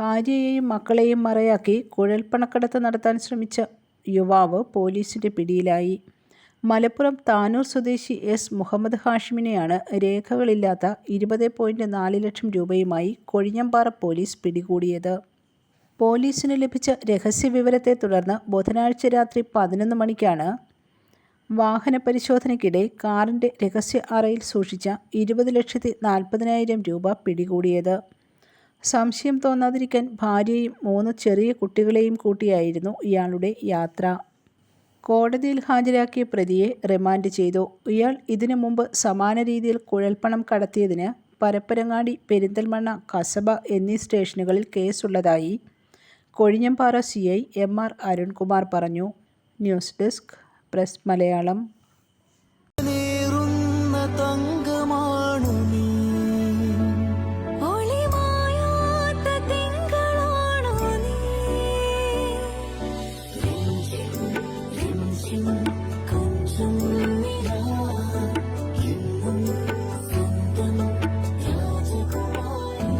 ഭാര്യയെയും മക്കളെയും മറയാക്കി കുഴൽപ്പണക്കടത്ത് നടത്താൻ ശ്രമിച്ച യുവാവ് പോലീസിന്റെ പിടിയിലായി. മലപ്പുറം താനൂർ സ്വദേശി എസ് മുഹമ്മദ് ഹാഷിമിനെയാണ് രേഖകളില്ലാത്ത ഇരുപത് പോയിന്റ് നാല് ലക്ഷം രൂപയുമായി കൊഴിഞ്ഞമ്പാറ പോലീസ് പിടികൂടിയത്. പോലീസിന് ലഭിച്ച രഹസ്യവിവരത്തെ തുടർന്ന് ബുധനാഴ്ച രാത്രി പതിനൊന്ന് മണിക്കാണ് വാഹന പരിശോധനയ്ക്കിടെ കാറിന്റെ രഹസ്യ അറയിൽ സൂക്ഷിച്ച ഇരുപത് ലക്ഷത്തി നാൽപ്പതിനായിരം രൂപ പിടികൂടിയത്. സംശയം തോന്നാതിരിക്കാൻ ഭാര്യയും മൂന്ന് ചെറിയ കുട്ടികളെയും കൂട്ടിയായിരുന്നു ഇയാളുടെ യാത്ര. കോടതിയിൽ ഹാജരാക്കിയ പ്രതിയെ റിമാൻഡ് ചെയ്തു. ഇയാൾ ഇതിനു മുമ്പ് സമാന രീതിയിൽ കുഴൽപ്പണം കടത്തിയതിന് പരപ്പരങ്ങാടി, പെരിന്തൽമണ്ണ, കസബ എന്നീ സ്റ്റേഷനുകളിൽ കേസുള്ളതായി Kozhinjampara C I M. R. Arunkumar പറഞ്ഞു. News desk press Malayalam രാജകുമാരി